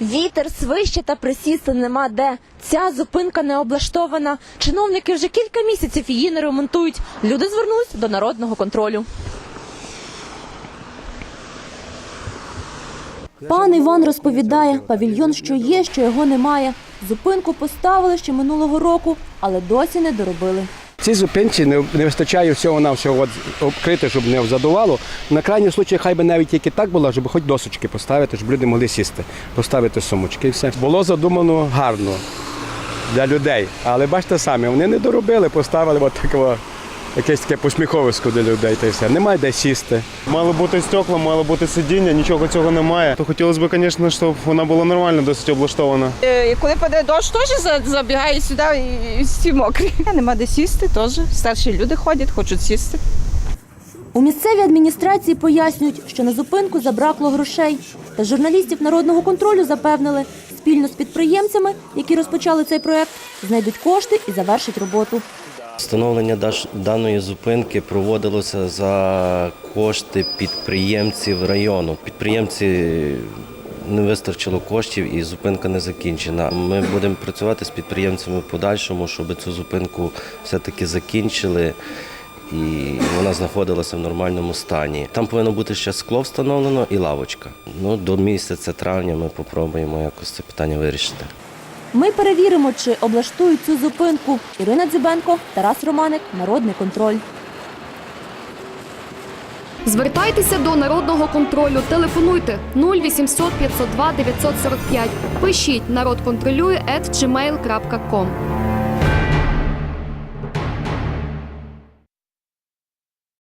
Вітер, свище та присісти нема де. Ця зупинка не облаштована. Чиновники вже кілька місяців її не ремонтують. Люди звернулись до народного контролю. Пан Іван розповідає, павільйон, що є, що його немає. Зупинку поставили ще минулого року, але досі не доробили. Цій зупинці не, не вистачає всього на всього обкрити, щоб не задувало. На крайній случай, хай би навіть тільки так було, щоб хоч досочки поставити, щоб люди могли сісти, поставити сумочки і все. Було задумано гарно для людей. Але бачите самі, вони не доробили, поставили от такого, якесь таке посміховисько для людей. Та й все. Немає де сісти. Мало бути стекла, мало бути сидіння, нічого цього немає. То хотілося б, звісно, щоб вона була нормально, досить облаштована. Е, Коли паде дощ, теж забігає сюди і всі мокрі. Нема де сісти теж. Старші люди ходять, хочуть сісти. У місцевій адміністрації пояснюють, що на зупинку забракло грошей. Та журналістів народного контролю запевнили, спільно з підприємцями, які розпочали цей проект, знайдуть кошти і завершать роботу. Встановлення даної зупинки проводилося за кошти підприємців району. Підприємці не вистачило коштів і зупинка не закінчена. Ми будемо працювати з підприємцями в подальшому, щоб цю зупинку все-таки закінчили. І вона знаходилася в нормальному стані. Там повинно бути ще скло встановлено і лавочка. Ну, до місяця травня ми спробуємо якось це питання вирішити. Ми перевіримо, чи облаштують цю зупинку. Ірина Дзюбенко, Тарас Романик, Народний контроль. Звертайтеся до народного контролю. Телефонуйте 0800 502 945. Пишіть народ контролює.